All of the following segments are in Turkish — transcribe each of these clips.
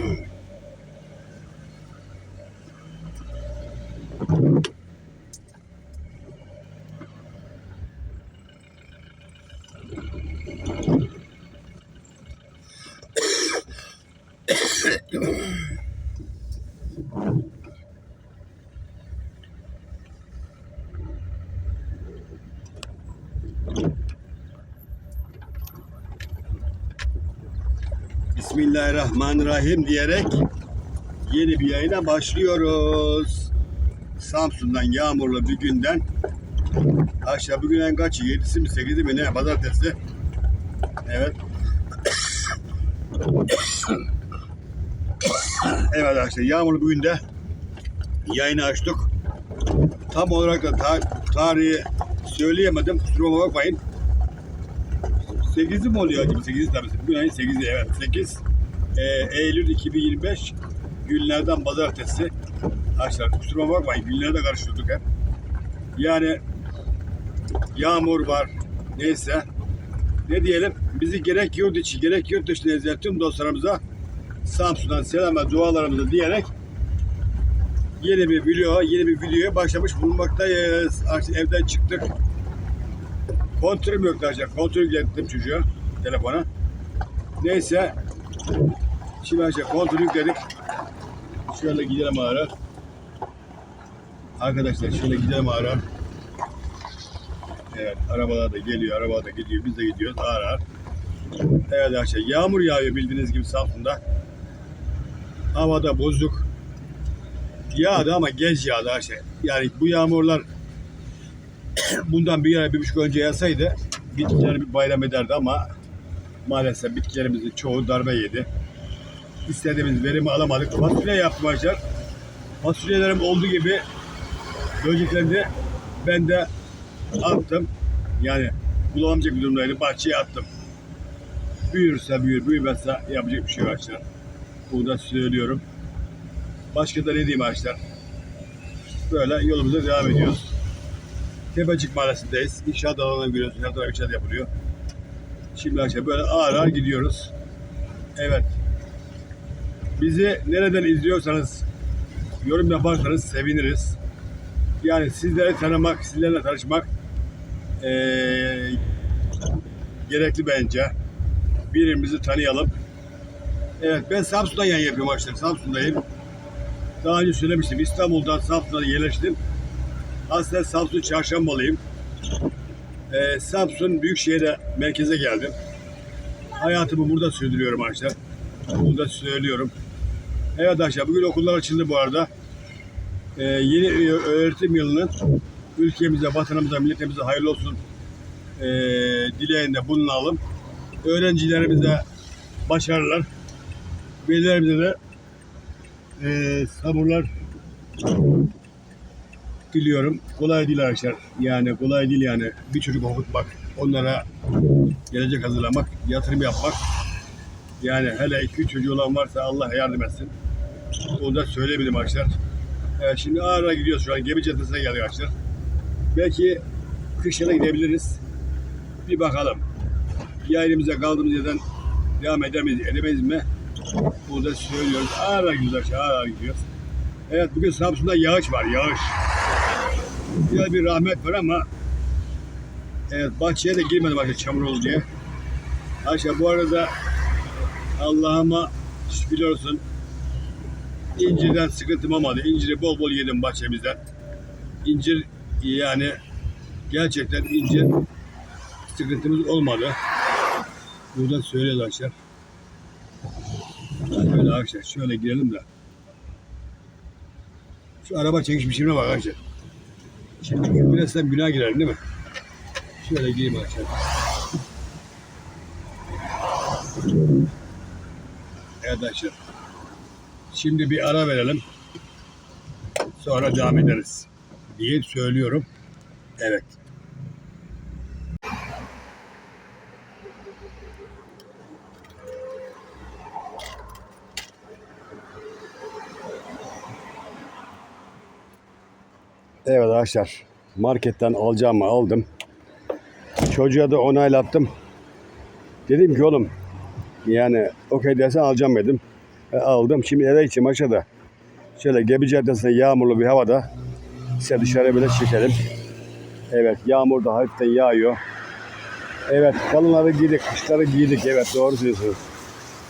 good. Bismillahirrahmanirrahim diyerek yeni bir yayına başlıyoruz. Samsun'dan yağmurlu bir günden aşağı bugün en kaçı? 7'si mi 8'i mi ne? Pazartesi. Evet. evet arkadaşlar yağmurlu bir günde yayını açtık. Tam olarak da ta- tarihi söyleyemedim. Kusuruma bakmayın. 8'i mi oluyor acaba? 8'i tabii. Bugün ayın 8'i evet. 8 e, Eylül 2025 günlerden pazartesi. Arkadaşlar kusuruma bakmayın. Günleri de karıştırdık hep. Yani yağmur var. Neyse. Ne diyelim? Bizi gerek yurt içi gerek yurt dışına izleyen tüm dostlarımıza Samsun'dan selam ve dualarımızı diyerek yeni bir video, yeni bir videoya başlamış bulunmaktayız. Artık evden çıktık. Kontürüm yoktu arkadaşlar. Kontür yükledim çocuğa telefona. Neyse. Şimdi arkadaşlar kontür yükledik. Şöyle gidelim ara. Arkadaşlar şöyle gidelim ara. Evet arabalar da geliyor, arabalar da gidiyor. Biz de gidiyoruz ağır ağır. Evet arkadaşlar yağmur yağıyor bildiğiniz gibi Samsun'da. Havada bozuk. Yağdı ama geç yağdı her şey. Yani bu yağmurlar bundan bir ay, bir buçuk önce yağsaydı bitkiler bir bayram ederdi ama maalesef bitkilerimizin çoğu darbe yedi. İstediğimiz verimi alamadık. Fasulye yaptım arkadaşlar. Fasulyelerim olduğu gibi böceklerini ben de attım. Yani bulamayacak bir durumdaydı. Bahçeye attım. Büyürse büyür, büyümezse yapacak bir şey yok arkadaşlar. Bunu da söylüyorum. Başka da ne diyeyim arkadaşlar. Böyle yolumuza devam ediyoruz. Tepecik Mahallesi'ndeyiz. İnşaat alanına giriyoruz. Her taraf inşaat yapılıyor. Şimdi arkadaşlar böyle ağır ağır gidiyoruz. Evet. Bizi nereden izliyorsanız yorum yaparsanız seviniriz. Yani sizleri tanımak, sizlerle tanışmak eee, gerekli bence. Birbirimizi tanıyalım. Evet ben Samsun'dan yayın yapıyorum arkadaşlar. Samsun'dayım. Daha önce söylemiştim. İstanbul'dan Samsun'a yerleştim. Aslında Samsun Çarşambalıyım. Ee, Samsun Büyükşehir'e merkeze geldim. Hayatımı burada sürdürüyorum arkadaşlar. Burada söylüyorum. Evet arkadaşlar bugün okullar açıldı bu arada. Ee, yeni öğretim yılının ülkemize, vatanımıza, milletimize hayırlı olsun ee, dileğinde bulunalım. Öğrencilerimize başarılar. Velilerimize de ee, sabırlar diliyorum. Kolay değil arkadaşlar. Yani kolay değil yani. Bir çocuk okutmak, onlara gelecek hazırlamak, yatırım yapmak. Yani hele iki çocuğu olan varsa Allah yardım etsin. Onu da söyleyebilirim arkadaşlar. Evet, şimdi ağır gidiyoruz şu an. Gemi Caddesi'ne geldik arkadaşlar. Belki kışlara gidebiliriz. Bir bakalım. Yayınımıza kaldığımız yerden devam eder miyiz, edemeyiz mi? Bunu da söylüyoruz. Ağır gidiyoruz arkadaşlar. Ağır gidiyoruz. Evet bugün Samsun'da yağış var, yağış. Biraz bir rahmet var ama evet bahçeye de girmedim arkadaşlar çamur oldu diye. Arkadaşlar bu arada Allah'ıma şükür olsun incirden sıkıntım olmadı. İnciri bol bol yedim bahçemizden. İncir yani gerçekten incir sıkıntımız olmadı. Buradan söylüyorlar arkadaşlar. Şöyle arkadaşlar şöyle girelim de. Şu araba çekiş biçimine bak arkadaşlar. Şimdi gübresinden günah girer değil mi? Şöyle gireyim arkadaşlar. Evet arkadaşlar. Şimdi bir ara verelim. Sonra devam ederiz diye söylüyorum. Evet. Evet arkadaşlar. Marketten alacağımı aldım. Çocuğa da onaylattım. Dedim ki oğlum yani okey dersen alacağım dedim. E, aldım. Şimdi eve gideceğim aşağıda. Şöyle Gebi Caddesi'nde yağmurlu bir havada size dışarıya böyle çekelim. Evet yağmur da hafiften yağıyor. Evet kalınları giydik, kışları giydik. Evet doğru söylüyorsunuz.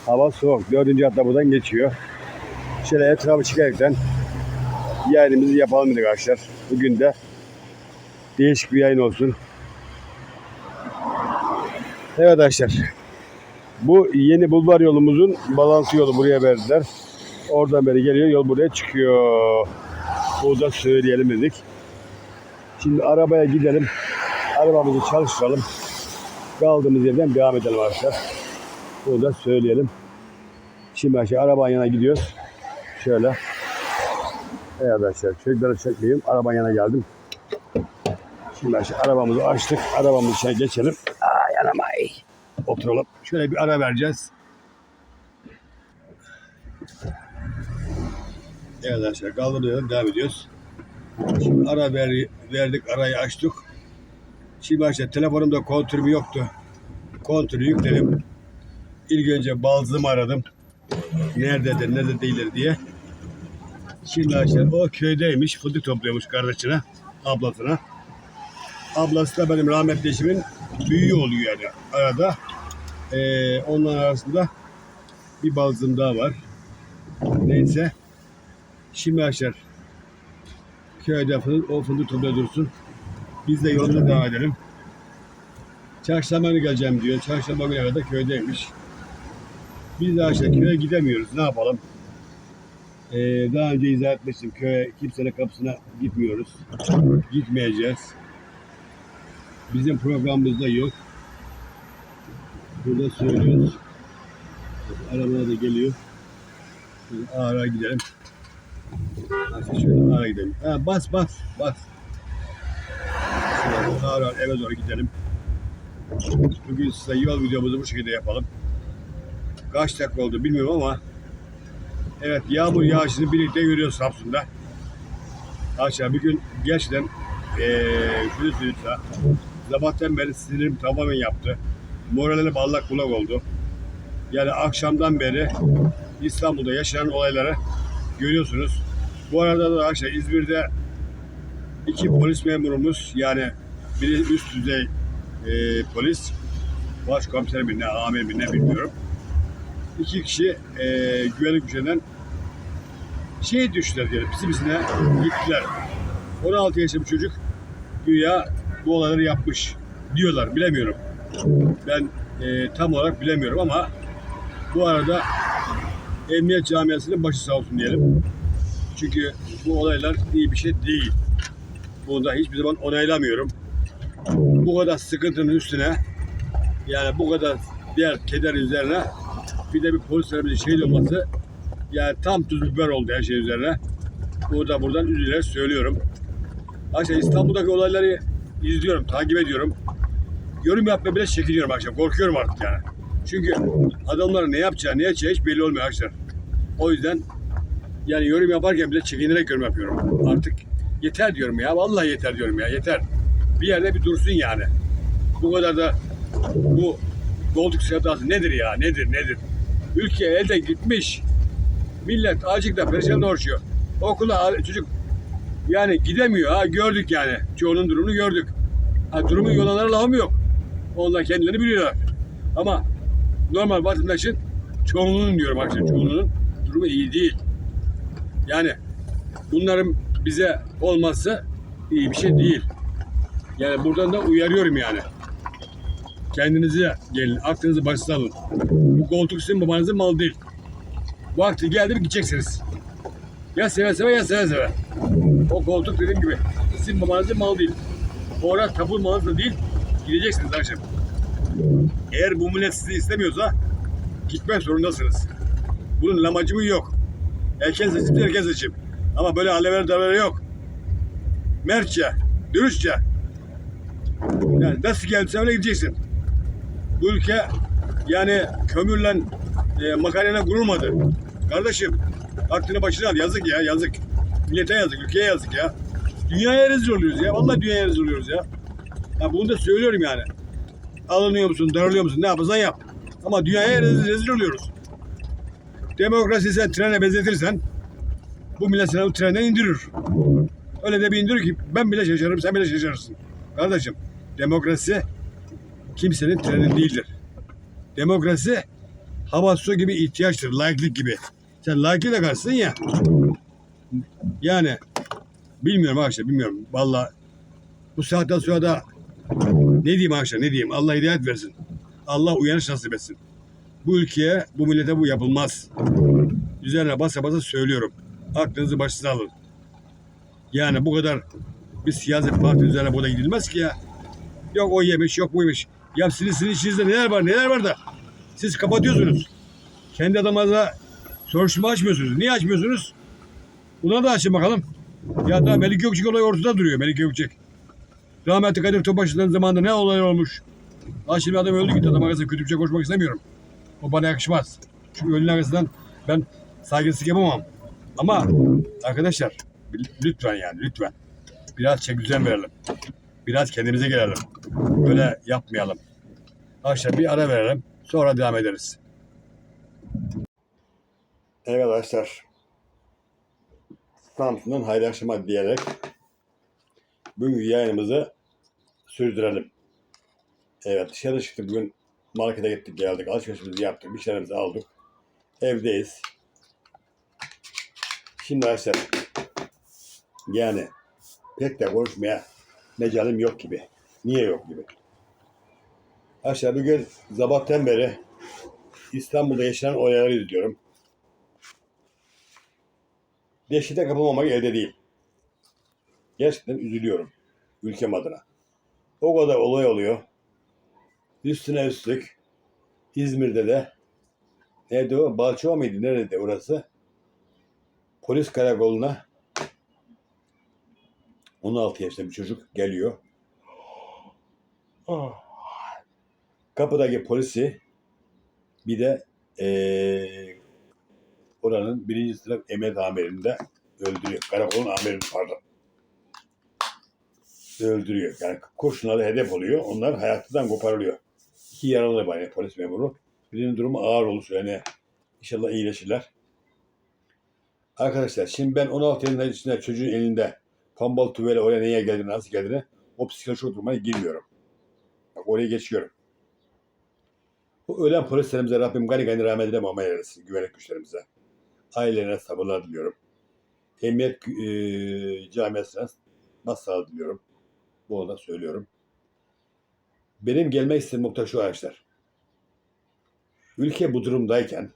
Hava soğuk. Dördüncü hatta buradan geçiyor. Şöyle etrafı çıkaraktan yayınımızı yapalım dedik arkadaşlar. Bugün de değişik bir yayın olsun. Evet arkadaşlar. Bu yeni bulvar yolumuzun balansı yolu buraya verdiler. Oradan beri geliyor yol buraya çıkıyor. Burada söyleyelim dedik. Şimdi arabaya gidelim. Arabamızı çalıştıralım. Kaldığımız yerden devam edelim arkadaşlar. Burada söyleyelim. Şimdi aşağı arabanın yanına gidiyoruz. Şöyle. Evet arkadaşlar çocukları çekmeyeyim. Arabanın yanına geldim. Şimdi aşağı arabamızı açtık. Arabamızın içine geçelim. Aa yanamay. Oturalım. Şöyle bir ara vereceğiz. Evet arkadaşlar kaldığımız yerden devam ediyoruz. Şimdi ara ver, verdik. Arayı açtık. Şimdi arkadaşlar telefonumda kontürüm yoktu. Kontürü yükledim. İlk önce balzımı aradım. Nerededir, nerede değildir diye. Şimdi arkadaşlar o köydeymiş. Fındık topluyormuş kardeşine, ablasına. Ablası da benim rahmetli eşimin büyüğü oluyor yani arada. Ee, onların arasında bir balzım daha var. Neyse. Şimdi arkadaşlar köyde fındık, o fındık topluyor dursun. Biz de yolumuza devam edelim. Çarşamba günü geleceğim diyor. Çarşamba günü kadar köydeymiş. Biz de arkadaşlar köye gidemiyoruz. Ne yapalım? Ee, daha önce izah etmiştim. Köye kimsenin kapısına gitmiyoruz. Gitmeyeceğiz. Bizim programımızda yok. Burada söylüyoruz. Arabaya da geliyor. Ağır gidelim. Hadi şöyle ağır gidelim. Ha, bas bas bas. Şöyle ağır ağır eve doğru gidelim. Bugün size yol videomuzu bu şekilde yapalım. Kaç dakika oldu bilmiyorum ama evet yağmur yağışını birlikte görüyoruz Samsun'da. Aşağı bir gün gerçekten eee şunu söyleyeyim sana. Sabahtan beri sinirim tamamen yaptı. Moralim allak bullak oldu. Yani akşamdan beri İstanbul'da yaşanan olayları görüyorsunuz. Bu arada da arkadaşlar İzmir'de iki polis memurumuz yani biri üst düzey e, polis başkomiser mi ne amir mi ne bilmiyorum. İki kişi e, güvenlik güçlerinden şey düştüler diyelim pisimisine gittiler. 16 yaşında bir çocuk güya bu olayları yapmış diyorlar bilemiyorum. Ben e, tam olarak bilemiyorum ama bu arada emniyet camiasının başı sağ olsun diyelim. Çünkü bu olaylar iyi bir şey değil. Bunu da hiçbir zaman onaylamıyorum. Bu kadar sıkıntının üstüne yani bu kadar diğer keder üzerine bir de bir polislerimizin şehit olması yani tam tuz biber oldu her şey üzerine. Bunu da buradan üzülerek söylüyorum. Arkadaşlar İstanbul'daki olayları izliyorum, takip ediyorum. Yorum yapmaya bile çekiniyorum akşam. Korkuyorum artık yani. Çünkü adamların ne yapacağı, ne yapacağı hiç belli olmuyor arkadaşlar. O yüzden yani yorum yaparken bile çekinerek yorum yapıyorum. Artık yeter diyorum ya. Vallahi yeter diyorum ya. Yeter. Bir yerde bir dursun yani. Bu kadar da bu koltuk sevdası nedir ya? Nedir nedir? Ülke elde gitmiş. Millet acıkta perişan uğraşıyor. Okula çocuk yani gidemiyor ha gördük yani. Çoğunun durumunu gördük. Ha, durumu yolanlara lafım yok. Onlar kendileri biliyorlar. Ama normal vatandaşın çoğunluğunun diyorum arkadaşlar çoğunluğunun durumu iyi değil. Yani bunların bize olması iyi bir şey değil. Yani buradan da uyarıyorum yani. Kendinize gelin, aklınızı başınıza alın. Bu koltuk sizin babanızın malı değil. Vakti geldi mi gideceksiniz. Ya seve seve ya seve seve. O koltuk dediğim gibi sizin babanızın malı değil. Orada tapu malı da değil. Gideceksiniz akşam. Eğer bu millet sizi istemiyorsa gitmek zorundasınız. Bunun lamacımı yok. Erken seçim erken seçim. Ama böyle alever daver yok. Mertçe, dürüstçe. Yani nasıl geldiyse öyle gideceksin. Bu ülke yani kömürle e, makarayla kurulmadı. Kardeşim aklını başına al. Yazık ya yazık. Millete yazık, ülkeye yazık ya. Dünyaya rezil oluyoruz ya. Vallahi dünyaya rezil oluyoruz ya. ya bunu da söylüyorum yani. Alınıyor musun, darılıyor musun, ne yaparsan yap. Ama dünyaya rezil, rezil oluyoruz. Demokrasi sen trene benzetirsen bu millet seni trenden indirir. Öyle de bir indirir ki ben bile şaşırırım sen bile şaşırırsın. Kardeşim demokrasi kimsenin treni değildir. Demokrasi hava su gibi ihtiyaçtır. Layıklık gibi. Sen layıklıkla karşısın ya. Yani bilmiyorum arkadaşlar bilmiyorum. Vallahi bu saatten sonra da ne diyeyim arkadaşlar ne diyeyim. Allah hidayet versin. Allah uyanış nasip etsin. Bu ülkeye, bu millete bu yapılmaz. Üzerine basa basa söylüyorum. Aklınızı başınıza alın. Yani bu kadar bir siyasi parti üzerine burada gidilmez ki ya. Yok o yemiş, yok bu yemiş. Ya sizin, sizin içinizde neler var, neler var da siz kapatıyorsunuz. Kendi adamınıza soruşturma açmıyorsunuz. Niye açmıyorsunuz? Buna da açın bakalım. Ya da Melik Gökçek olayı ortada duruyor Melik Gökçek. Rahmetli Kadir Topbaşı'nın zamanında ne olay olmuş? Ha şimdi adam öldü gitti. Adam arkasında bir şey konuşmak istemiyorum. O bana yakışmaz. Çünkü ölünün arkasından ben saygısızlık yapamam. Ama arkadaşlar lütfen yani lütfen. Biraz çek düzen verelim. Biraz kendimize gelelim. Böyle yapmayalım. Arkadaşlar bir ara verelim. Sonra devam ederiz. Evet arkadaşlar. Samsun'dan hayırlı akşamlar diyerek bugünkü yayınımızı sürdürelim. Evet dışarı çıktık bugün markete gittik geldik alışverişimizi yaptık bir şeylerimizi aldık. Evdeyiz. Şimdi arkadaşlar yani pek de konuşmaya mecalim yok gibi. Niye yok gibi. Arkadaşlar bugün sabahtan beri İstanbul'da yaşanan olayları izliyorum. Dehşete kapılmamak elde değil. Gerçekten üzülüyorum ülkem adına. O kadar olay oluyor. Üstüne üstlük İzmir'de de nerede o? Balçova mıydı? Nerede orası? Polis karakoluna 16 yaşında bir çocuk geliyor. Kapıdaki polisi bir de eee oranın birinci sınıf emniyet amirinde öldürüyor. Karakolun amirini pardon. Öldürüyor. Yani kurşunları hedef oluyor. Onlar hayatından koparılıyor. İki yaralı var yani polis memuru. Birinin durumu ağır olur. Yani inşallah iyileşirler. Arkadaşlar şimdi ben 16 yaşında çocuğun elinde pambal tüveyle oraya neye geldiğini, nasıl geldiğini o psikolojik oturmaya girmiyorum. Bak oraya geçiyorum. Bu ölen polislerimize Rabbim gani gani rahmetine muamele eylesin. Güvenlik güçlerimize. Ailelerine sabırlar diliyorum. Emniyet e, camiasına başsağlığı diliyorum. Bu da söylüyorum. Benim gelmek istediğim nokta şu arkadaşlar. Ülke bu durumdayken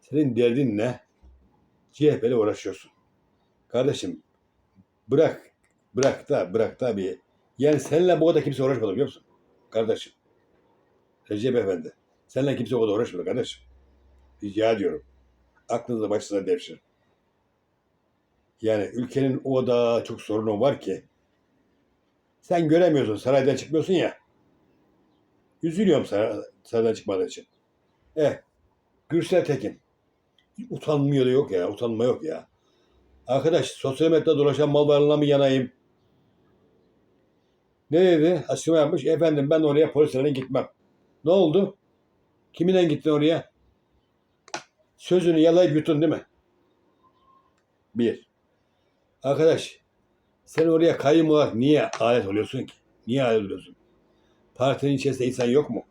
senin derdin ne? CHP'yle uğraşıyorsun. Kardeşim bırak, bırak da, bırak da bir. Yani seninle bu kadar kimse uğraşmadı biliyor musun? Kardeşim. Recep Efendi. Seninle kimse o kadar uğraşmadı kardeşim. Rica ediyorum. Aklınızda başınıza devşirin. Yani ülkenin o kadar çok sorunu var ki sen göremiyorsun, saraydan çıkmıyorsun ya. Üzülüyorum saray, saraydan çıkmadığı için. Eh, Gürsel Tekin. Utanmıyor da yok ya, utanma yok ya. Arkadaş, sosyal medyada dolaşan mal varlığına mı yanayım? Ne dedi? Açıklama yapmış. Efendim ben oraya polislerine gitmem. Ne oldu? Kiminle gittin oraya? Sözünü yalayıp yutun değil mi? Bir. Arkadaş, sen oraya kayyum olarak niye alet oluyorsun ki? Niye alet oluyorsun? Partinin içerisinde insan yok mu?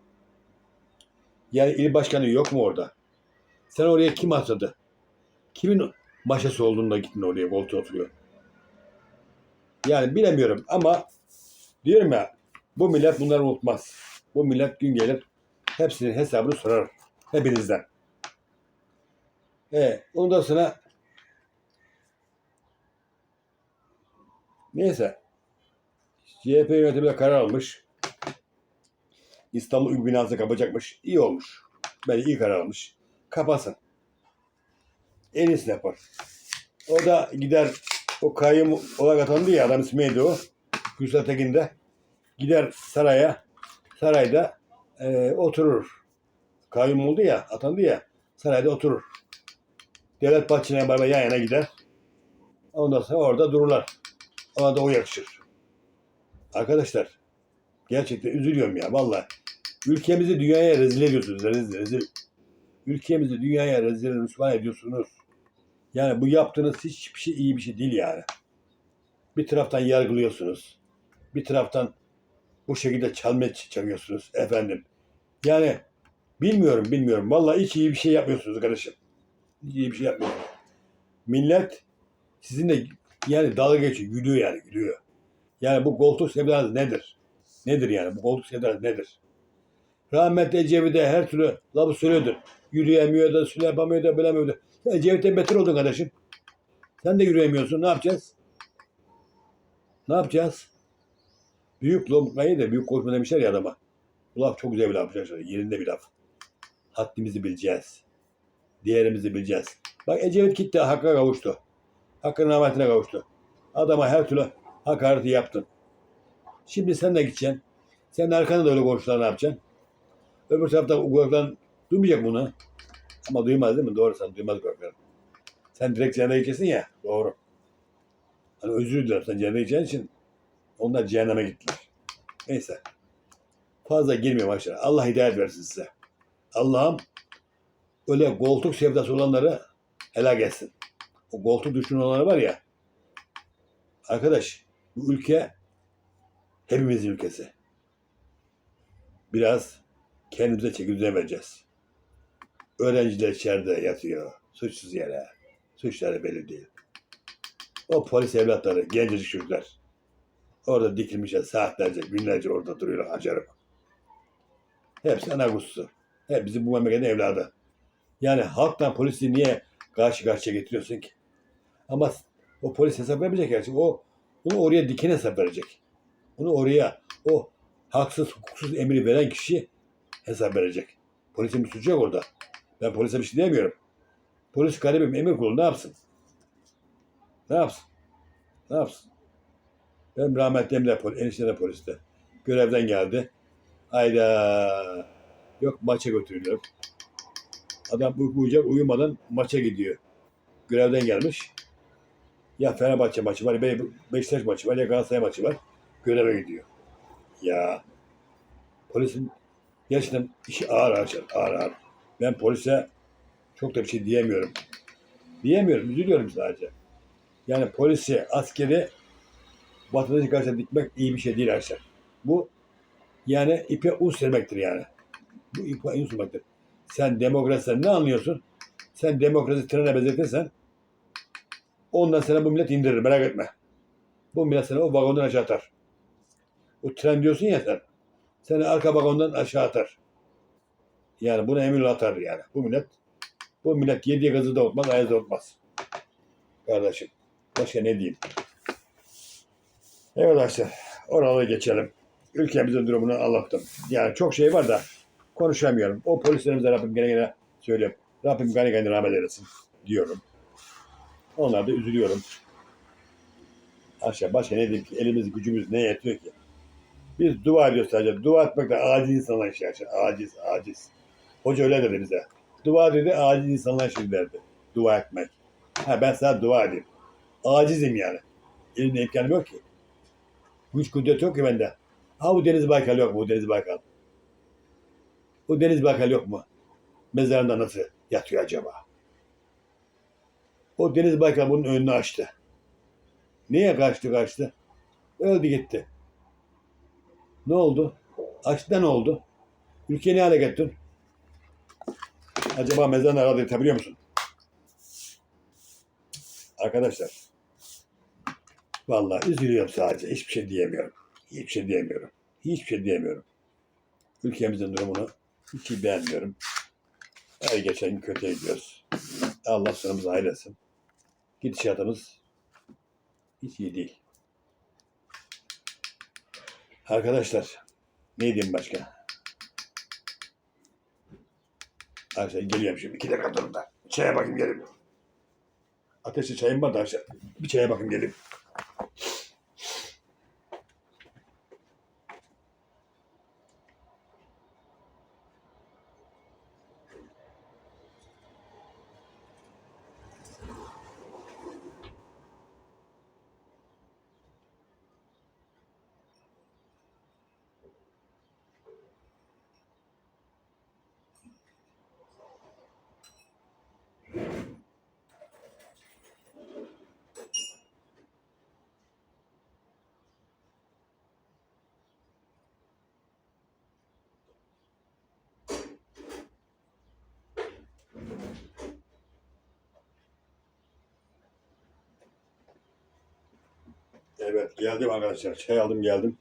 Yani il başkanı yok mu orada? Sen oraya kim atadı? Kimin maşası olduğunda gittin oraya koltuğa oturuyor? Yani bilemiyorum ama diyorum ya bu millet bunları unutmaz. Bu millet gün gelir hepsinin hesabını sorar. Hepinizden. Evet. Ondan sonra neyse CHP yönetimi de karar almış. İstanbul binası kapacakmış. İyi olmuş. Bence iyi karar almış. Kapasın. En iyisini yapar. O da gider o kayyum olarak atandı ya adam ismi neydi o? Gürsel Tekin de gider saraya sarayda e, oturur. Kayyum oldu ya atandı ya sarayda oturur. Devlet Bahçeli'ne beraber yan yana gider. Ondan sonra orada dururlar. Ona da o yakışır. Arkadaşlar gerçekten üzülüyorum ya vallahi. Ülkemizi dünyaya rezil ediyorsunuz. Rezil, rezil. Ülkemizi dünyaya rezil rüsva ediyorsunuz. Yani bu yaptığınız hiçbir şey iyi bir şey değil yani. Bir taraftan yargılıyorsunuz. Bir taraftan bu şekilde çalmaya çalıyorsunuz efendim. Yani bilmiyorum bilmiyorum. Vallahi hiç iyi bir şey yapmıyorsunuz kardeşim. Hiç iyi bir şey yapmıyorsunuz. Millet sizinle yani dalga geçiyor. Gülüyor yani gülüyor. Yani bu koltuk sevdanız nedir? Nedir yani? Bu koltuk sevdanız nedir? Rahmetli Ecevit'e her türlü lafı söylüyordur. Yürüyemiyor da, süle yapamıyor da, bilemiyor da. Sen Ecevit'ten beter oldun kardeşim. Sen de yürüyemiyorsun. Ne yapacağız? Ne yapacağız? Büyük lokmayı da büyük konuşma demişler ya adama. Bu laf çok güzel bir laf. Yerinde bir laf. Haddimizi bileceğiz. Değerimizi bileceğiz. Bak Ecevit gitti, hakka kavuştu. Hakkın rahmetine kavuştu. Adama her türlü hakareti yaptın. Şimdi sen de gideceksin. Sen arkanda da öyle konuştular ne yapacaksın? Öbür tarafta kulaktan duymayacak bunu. Ama duymaz değil mi? Doğru sen duymaz kulakların. Sen direkt cehenneme gideceksin ya. Doğru. Hani özür dilerim sen cehenneme gideceğin için onlar cehenneme gittiler. Neyse. Fazla girmiyorum aşağı. Allah hidayet versin size. Allah'ım öyle koltuk sevdası olanları helak etsin. O koltuk düşkün var ya. Arkadaş bu ülke hepimizin ülkesi. Biraz kendimize çeki düzen vereceğiz. Öğrenciler içeride yatıyor. Suçsuz yere. Suçları belli değil. O polis evlatları, gencecik çocuklar. Orada dikilmişler saatlerce, günlerce orada duruyorlar hacarım. Hepsi ana kuzusu. Hepsi bu memleketin evladı. Yani halkla polisi niye karşı karşıya getiriyorsun ki? Ama o polis hesap vermeyecek gerçi. O bunu oraya diken hesap verecek. Bunu oraya o haksız hukuksuz emri veren kişi hesap verecek. Polisin bir suçu yok orada. Ben polise bir şey diyemiyorum. Polis garibim emir kulu ne yapsın? Ne yapsın? Ne yapsın? Benim rahmetli Emre pol enişte de poliste. Görevden geldi. Hayda. Yok maça götürülüyor. Adam uyuyacak uyumadan maça gidiyor. Görevden gelmiş. Ya Fenerbahçe maçı var, Beşiktaş maçı var, ya Galatasaray maçı var. Göreve gidiyor. Ya polisin gerçekten işi ağır ağır, ağır ağır. Ben polise çok da bir şey diyemiyorum. Diyemiyorum, üzülüyorum sadece. Yani polisi, askeri vatandaşı karşısına dikmek iyi bir şey değil arkadaşlar. Bu yani ipe un sermektir yani. Bu ipe un sermektir. Sen demokrasiden ne anlıyorsun? Sen demokrasi trene benzetirsen ondan sonra bu millet indirir merak etme. Bu millet seni o vagondan aşağı atar. O tren diyorsun ya sen. Seni arka vagondan aşağı atar. Yani buna emin atar yani. Bu millet bu millet yediği gazı da unutmaz, ayazı unutmaz. Kardeşim. Başka ne diyeyim? Evet arkadaşlar. Oralara geçelim. Ülkemizin durumunu anlattım. Yani çok şey var da konuşamıyorum. O polislerimize Rabbim gene gene söylüyorum. Rabbim gani gani rahmet eylesin diyorum. Onlar da üzülüyorum. Aşağı başka ne diyeyim ki elimiz gücümüz ne yetiyor ki? Biz dua ediyoruz sadece. Dua etmek de aciz insanlar aşağı. Aciz, aciz. Hoca öyle dedi bize. Dua dedi aciz insanlar işi derdi. Dua etmek. Ha ben sana dua edeyim. Acizim yani. Elimde imkanım yok ki. Güç kudret yok ki bende. Ha bu Deniz Baykal yok mu? Bu Deniz Baykal. Bu Deniz Baykal yok mu? Mezarında nasıl yatıyor acaba? O Deniz Baykal bunun önünü açtı. Niye kaçtı kaçtı? Öldü gitti. Ne oldu? Açtı ne oldu? Ülkeyi ne hale getirdin? Acaba mezarını arada yatabiliyor musun? Arkadaşlar. Vallahi üzülüyorum sadece. Hiçbir şey diyemiyorum. Hiçbir şey diyemiyorum. Hiçbir şey diyemiyorum. Ülkemizin durumunu hiç beğenmiyorum. Her geçen gün gidiyoruz. Allah sonumuzu hayretsin. Gidişatımız hiç iyi değil. Arkadaşlar ne diyeyim başka? Arkadaşlar geliyorum şimdi. iki dakika durun da. Çaya bakayım gelin. Ateşli çayım var da arkadaşlar. Bir çaya bakayım gelin. Evet geldim arkadaşlar. Çay aldım geldim.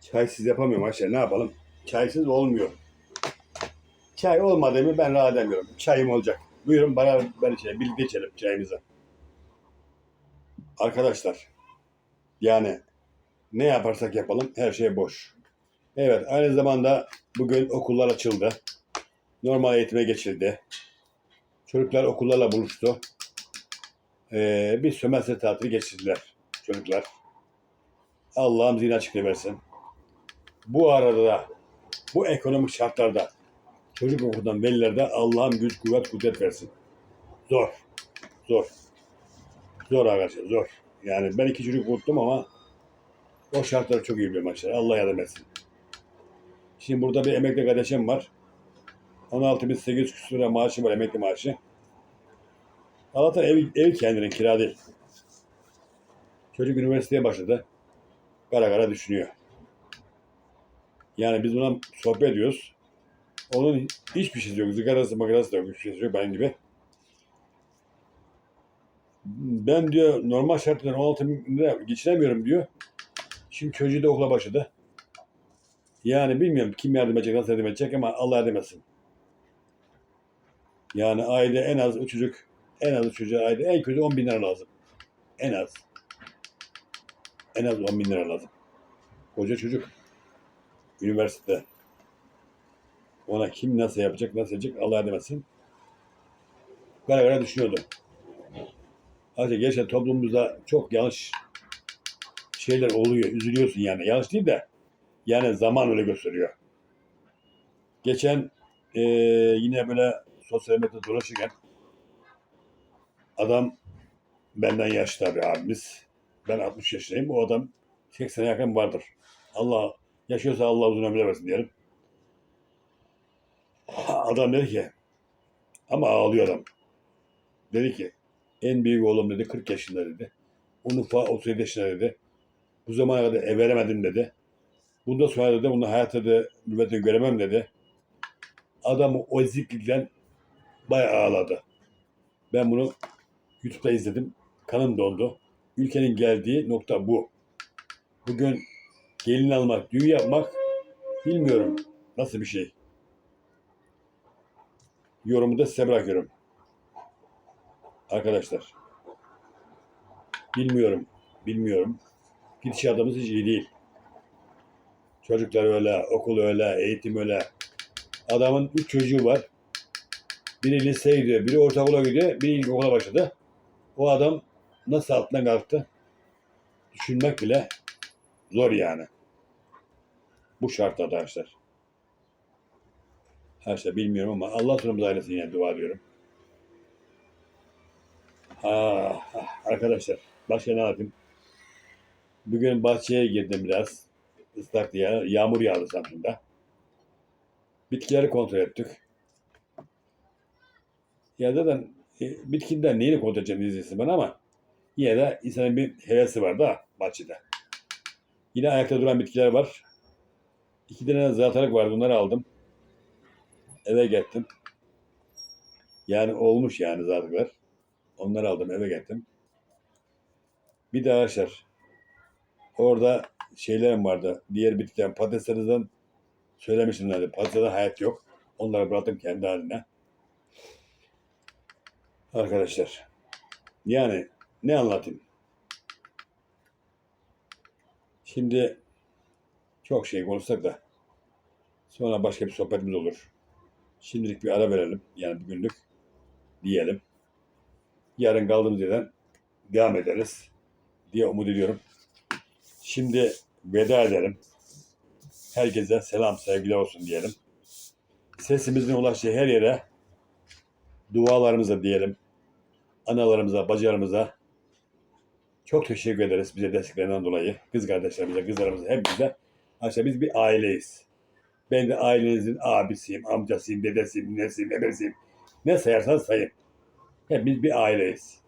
Çaysız yapamıyorum arkadaşlar. Ne yapalım? Çaysız olmuyor. Çay olmadı mı ben rahat edemiyorum. Çayım olacak. Buyurun bana ben içelim. Birlikte içelim çayımızı. Arkadaşlar yani ne yaparsak yapalım her şey boş. Evet aynı zamanda bugün okullar açıldı. Normal eğitime geçildi. Çocuklar okullarla buluştu. Ee, bir sömestr tatili geçirdiler çocuklar. Allah'ım zihin açıklığı versin. Bu arada da bu ekonomik şartlarda çocuk okuldan velilerde Allah'ım güç kuvvet kudret versin. Zor. Zor. Zor arkadaşlar zor. Yani ben iki çocuk okuttum ama o şartları çok iyi biliyorum arkadaşlar. Allah yardım etsin. Şimdi burada bir emekli kardeşim var. 16.800 küsur maaşı var emekli maaşı. Allah'tan ev, ev kendinin kira değil. Çocuk üniversiteye başladı. Kara kara düşünüyor. Yani biz buna sohbet ediyoruz. Onun hiçbir şey yok. Zigarası makarası da yok. Hiçbir şey yok benim gibi. Ben diyor normal şartlarda 16 bin lira geçiremiyorum diyor. Şimdi çocuğu da okula başladı. Yani bilmiyorum kim yardım edecek, nasıl yardım edecek ama Allah yardım etsin. Yani ayda en az o çocuk, en az çocuğa ayda en kötü 10 bin lira lazım. En az. En az 10 bin lira lazım. Koca çocuk. Üniversitede. Ona kim nasıl yapacak, nasıl edecek Allah yardım etsin. Kara kara düşünüyordu. Ayrıca gerçekten toplumumuzda çok yanlış şeyler oluyor. Üzülüyorsun yani. Yanlış değil de yani zaman öyle gösteriyor. Geçen eee, yine böyle sosyal medyada dolaşırken adam benden yaşlı tabii abimiz. Ben 60 yaşındayım. O adam 80'e yakın vardır. Allah yaşıyorsa Allah uzun ömür versin diyelim. Adam dedi ki ama ağlıyor adam. Dedi ki en büyük oğlum dedi 40 yaşında dedi. Onun ufağı 37 yaşında dedi. Bu zamana kadar ev veremedim dedi. Bundan sonra dedi bunu hayatta da mürvetini göremem dedi. Adam o eziklikten bayağı ağladı. Ben bunu YouTube'da izledim. Kanım dondu. Ülkenin geldiği nokta bu. Bugün gelin almak, düğün yapmak bilmiyorum nasıl bir şey. Yorumu da size bırakıyorum. Arkadaşlar. Bilmiyorum. Bilmiyorum. Gidişatımız hiç iyi değil. Çocuklar öyle, okul öyle, eğitim öyle. Adamın üç çocuğu var. Biri liseye gidiyor, biri ortaokula gidiyor, biri ilkokula başladı. O adam nasıl altından kalktı? Düşünmek bile zor yani. Bu şartlarda arkadaşlar. Arkadaşlar bilmiyorum ama Allah sonumuzu ailesin yani dua ediyorum. Ah, arkadaşlar başka ne yapayım? Bugün bahçeye girdim biraz. Islak diye. Yağmur yağdı Samsun'da. Bitkileri kontrol ettik. Ya zaten e, bitkinden kontrol edeceğim diyeceksin bana ama yine de insanın bir hevesi var da bahçede. Yine ayakta duran bitkiler var. İki tane zatarak vardı. Onları aldım. Eve gettim. Yani olmuş yani zatıklar. Onları aldım eve gettim. Bir de arkadaşlar orada şeylerim vardı. Diğer bitkiler patateslerinizden söylemiştim nerede. Patateslerde hayat yok. Onları bıraktım kendi haline. Arkadaşlar yani ne anlatayım? Şimdi çok şey konuşsak da sonra başka bir sohbetimiz olur. Şimdilik bir ara verelim. Yani bugünlük diyelim. Yarın kaldığımız yerden devam ederiz diye umut ediyorum. Şimdi veda edelim. Herkese selam, sevgiler olsun diyelim. Sesimizin ulaştığı her yere dualarımıza diyelim. Analarımıza, bacılarımıza çok teşekkür ederiz bize desteklerinden dolayı. Kız kardeşlerimize, kızlarımıza, hepimize. Aslında biz bir aileyiz. Ben de ailenizin abisiyim, amcasıyım, dedesiyim, nesiyim, ebesiyim. Ne sayarsanız sayın. Hepimiz bir aileyiz.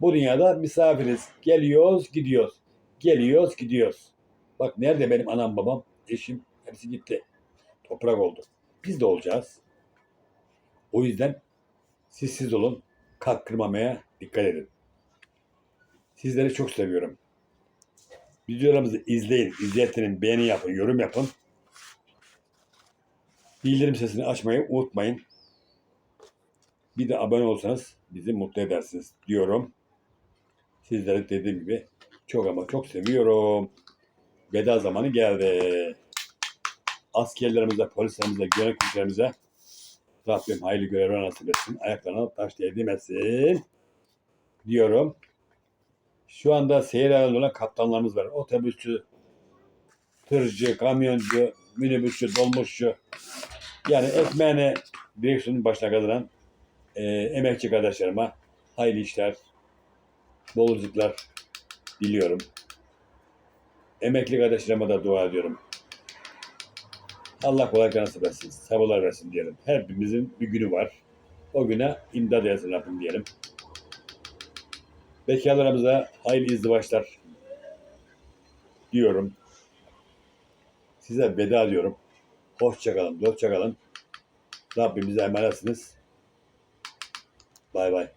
Bu dünyada misafiriz. Geliyoruz, gidiyoruz. Geliyoruz, gidiyoruz. Bak nerede benim anam, babam, eşim hepsi gitti. Toprak oldu. Biz de olacağız. O yüzden siz olun. Kalk kırmamaya dikkat edin. Sizleri çok seviyorum. Videolarımızı izleyin, izletin, beğeni yapın, yorum yapın. Bildirim sesini açmayı unutmayın. Bir de abone olsanız bizi mutlu edersiniz diyorum. Sizleri dediğim gibi çok ama çok seviyorum. Veda zamanı geldi. Askerlerimize, polislerimize, yöneticilerimize Rabbim hayırlı görevler nasip. Ayaklarına taş değdirmesin diyorum. Şu anda seyir halinde olan kaptanlarımız var. Otobüsçü, tırcı, kamyoncu, minibüsçü, dolmuşçu. Yani ekmeğine direksiyonun başına kazanan e, emekçi kardeşlerime hayırlı işler, bol rızıklar diliyorum. Emekli kardeşlerime de dua ediyorum. Allah kolaylık nasip etsin, sabırlar versin diyelim. Hepimizin bir günü var. O güne imdad etsin Rabbim diyelim. Bekarlarımıza hayırlı izdivaçlar diyorum. Size veda diyorum. Hoşçakalın, hoşçakalın. Rabbimize emanetsiniz. Bay bay.